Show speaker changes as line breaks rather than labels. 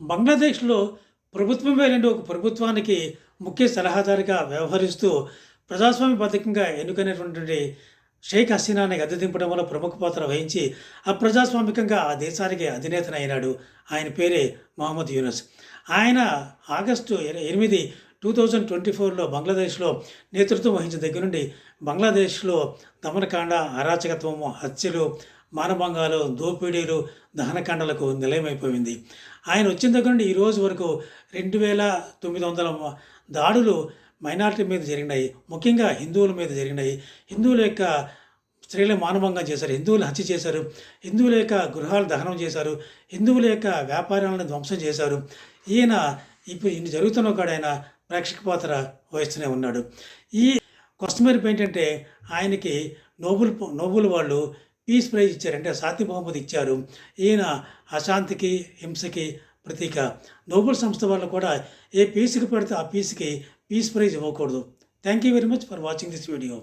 బంగ్లాదేశ్లో ప్రభుత్వమే లేని ఒక ప్రభుత్వానికి ముఖ్య సలహాదారుగా వ్యవహరిస్తూ ప్రజాస్వామ్యబద్ధంగా ఎన్నుకైనటువంటి షేక్ హసీనాని గద్దె దింపడం వల్ల ప్రముఖ పాత్ర వహించి అప్రజాస్వామికంగా ఆ దేశానికి అధినేతనైనాడు ఆయన పేరే మహమ్మద్ యూనస్. ఆయన ఆగస్టు ఎనిమిది టూ థౌజండ్ ట్వంటీ ఫోర్లో బంగ్లాదేశ్లో నేతృత్వం వహించిన దగ్గర నుండి బంగ్లాదేశ్లో దమనకాండ అరాచకత్వము హత్యలు మానభంగాలు దోపిడీలు దహనకాండలకు నిలయమైపోయింది. ఆయన వచ్చిన దగ్గర నుండి ఈరోజు వరకు రెండు వేల తొమ్మిది వందల దాడులు మైనారిటీ మీద జరిగినాయి. ముఖ్యంగా హిందువుల మీద జరిగినాయి. హిందువుల యొక్క స్త్రీల మానభంగం చేశారు. హిందువులు హత్య చేశారు. హిందువుల యొక్క గృహాలు దహనం చేశారు. హిందువుల యొక్క వ్యాపారాలను ధ్వంసం చేశారు. ఈయన ఇప్పుడు ఇన్ని జరుగుతున్న కూడా ఆయన ప్రేక్షక పాత్ర వహిస్తూనే ఉన్నాడు. ఈ కస్టమర్ ఏంటంటే ఆయనకి నోబుల్ నోబుల్ వాళ్ళు పీస్ ప్రైజ్ ఇచ్చారు. అంటే సాతి బహుమతి ఇచ్చారు. ఈయన అశాంతికి హింసకి ప్రతీక. నోబెల్ సంస్థ వాళ్ళు కూడా ఏ పీస్కి పెడితే ఆ పీస్కి పీస్ ప్రైజ్ ఇవ్వకూడదు. Thank you very much for watching this video